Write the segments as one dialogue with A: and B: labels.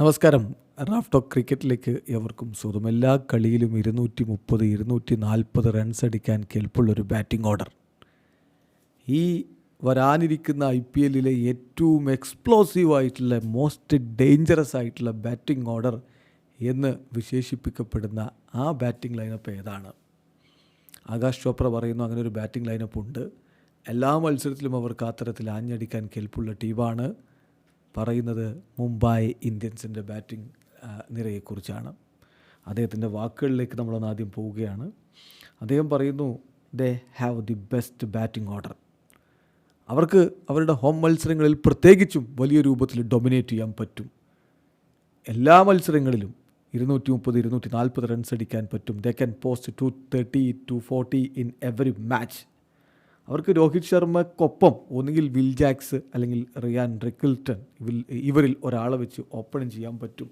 A: നമസ്കാരം. Raf talk ക്രിക്കറ്റിലേക്ക് എവർക്കും സ്വന്തം എല്ലാ കളിയിലും ഇരുന്നൂറ്റി മുപ്പത് ഇരുന്നൂറ്റി നാൽപ്പത് റൺസ് അടിക്കാൻ കെൽപ്പുള്ളൊരു ബാറ്റിംഗ് ഓർഡർ ഈ വരാനിരിക്കുന്ന ഐ പി എല്ലിലെ ഏറ്റവും എക്സ്പ്ലോസീവ് ആയിട്ടുള്ള മോസ്റ്റ് ഡേഞ്ചറസ് ആയിട്ടുള്ള ബാറ്റിംഗ് ഓർഡർ എന്ന് വിശേഷിപ്പിക്കപ്പെടുന്ന ആ ബാറ്റിംഗ് ലൈനപ്പ് ഏതാണ്? ആകാശ് ചോപ്ര പറയുന്നു അങ്ങനെ ഒരു ബാറ്റിംഗ് ലൈനപ്പ് ഉണ്ട്. എല്ലാ മത്സരത്തിലും അവർക്ക് അത്തരത്തിൽ ആഞ്ഞടിക്കാൻ കെൽപ്പുള്ള ടീമാണ് പറയുന്നത് മുംബൈ ഇന്ത്യൻസിന്റെ ബാറ്റിംഗ് നിരയെക്കുറിച്ചാണ്. അദ്ദേഹത്തിന്റെ വാക്കുകളിലേക്ക് നമ്മളൊന്ന് ആദ്യം പോവുകയാണ്. അദ്ദേഹം പറയുന്നു they have the best batting order അവർക്ക് അവരുടെ ഹോം മത്സരങ്ങളിൽ പ്രത്യേകിച്ചും വലിയ രൂപത്തിൽ ഡൊമിനേറ്റ് ചെയ്യാൻ പറ്റും. എല്ലാ മത്സരങ്ങളിലും ഇരുന്നൂറ്റി മുപ്പത് ഇരുന്നൂറ്റി നാൽപ്പത് റൺസ് അടിക്കാൻ പറ്റും. They can post two thirty two forty in every match അവർക്ക് രോഹിത് ശർമ്മക്കൊപ്പം ഒന്നുകിൽ വിൽ ജാക്സ് അല്ലെങ്കിൽ റിയാൻ റിക്കിൾട്ടൺ ഇവരിൽ ഒരാളെ വെച്ച് ഓപ്പണിങ് ചെയ്യാൻ പറ്റും.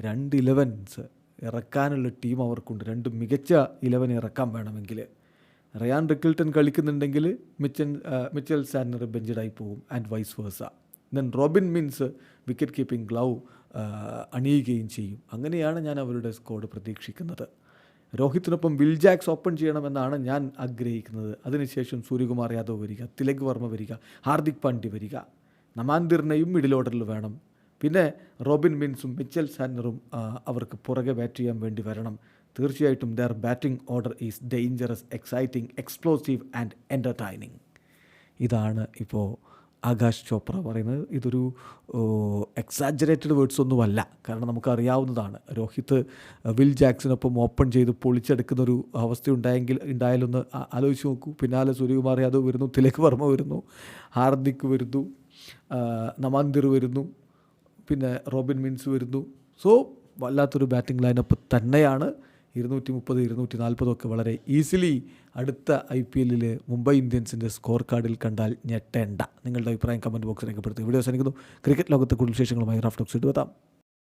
A: രണ്ട് ഇലവൻസ് ഇറക്കാനുള്ള ടീം അവർക്കുണ്ട്. രണ്ട് മികച്ച ഇലവൻ ഇറക്കാൻ വേണമെങ്കിൽ. റിയാൻ റിക്കിൾട്ടൺ കളിക്കുന്നുണ്ടെങ്കിൽ മിച്ചൻ മിച്ചൽ സാനർ ബെഞ്ചഡായി പോകും and vice versa then Robin Minz wicket keeping glove അണിയുകയും ചെയ്യും. അങ്ങനെയാണ് ഞാൻ അവരുടെ സ്കോഡ് പ്രതീക്ഷിക്കുന്നത്. രോഹിത്തിനൊപ്പം വിൽ ജാക്സ് ഓപ്പൺ ചെയ്യണമെന്നാണ് ഞാൻ ആഗ്രഹിക്കുന്നത്. അതിനുശേഷം സൂര്യകുമാർ യാദവ് വരിക തിലക് വർമ്മ വരിക ഹാർദിക് പാണ്ഡ്യ വരിക. നമാന്തിറിനെയും മിഡിൽ ഓർഡറിൽ വേണം. പിന്നെ റോബിൻ മിൻസും മിച്ചൽ സാൻറും അവർക്ക് പുറകെ ബാറ്റ് ചെയ്യാൻ വേണ്ടി വരണം. തീർച്ചയായിട്ടും their batting order is dangerous exciting explosive and entertaining ഇതാണ് ഇപ്പോൾ ആകാശ് ചോപ്ര പറയുന്നത് ഇതൊരു എക്സാജറേറ്റഡ് വേർഡ്സ് ഒന്നുമല്ല. കാരണം നമുക്കറിയാവുന്നതാണ്. രോഹിത് വിൽ ജാക്സിനൊപ്പം ഓപ്പൺ ചെയ്ത് പൊളിച്ചെടുക്കുന്ന ഒരു അവസ്ഥ ഉണ്ടായെങ്കിൽ ഉണ്ടായാലൊന്ന് ആലോചിച്ച് നോക്കൂ. പിന്നാലെ സൂര്യകുമാർ യാദവ് വരുന്നു തിലക് വർമ്മ വരുന്നു ഹാർദിക് വരുന്നു നമാന്തിർ വരുന്നു പിന്നെ റോബിൻ മിൻസ് വരുന്നു. സോ വല്ലാത്തൊരു ബാറ്റിംഗ് ലൈനപ്പ് തന്നെയാണ്. ഇരുന്നൂറ്റി മുപ്പത് ഇരുന്നൂറ്റി നാൽപ്പതൊക്കെ വളരെ ഈസിലി അടുത്ത ഐ പി എല്ലിൽ മുംബൈ ഇന്ത്യൻസിന്റെ സ്കോർ കാർഡിൽ കണ്ടാൽ ഞെട്ടേണ്ട. നിങ്ങളുടെ അഭിപ്രായം കമന്റ് ബോക്സിൽ രേഖപ്പെടുത്തുക. വീഡിയോ അവസാനിക്കുന്നു. ക്രിക്കറ്റ് ലോകത്തെ കൂടുതൽ വിശേഷങ്ങളുമായി റാഫ്റ്റോക്സ് ഇടുവെത്താം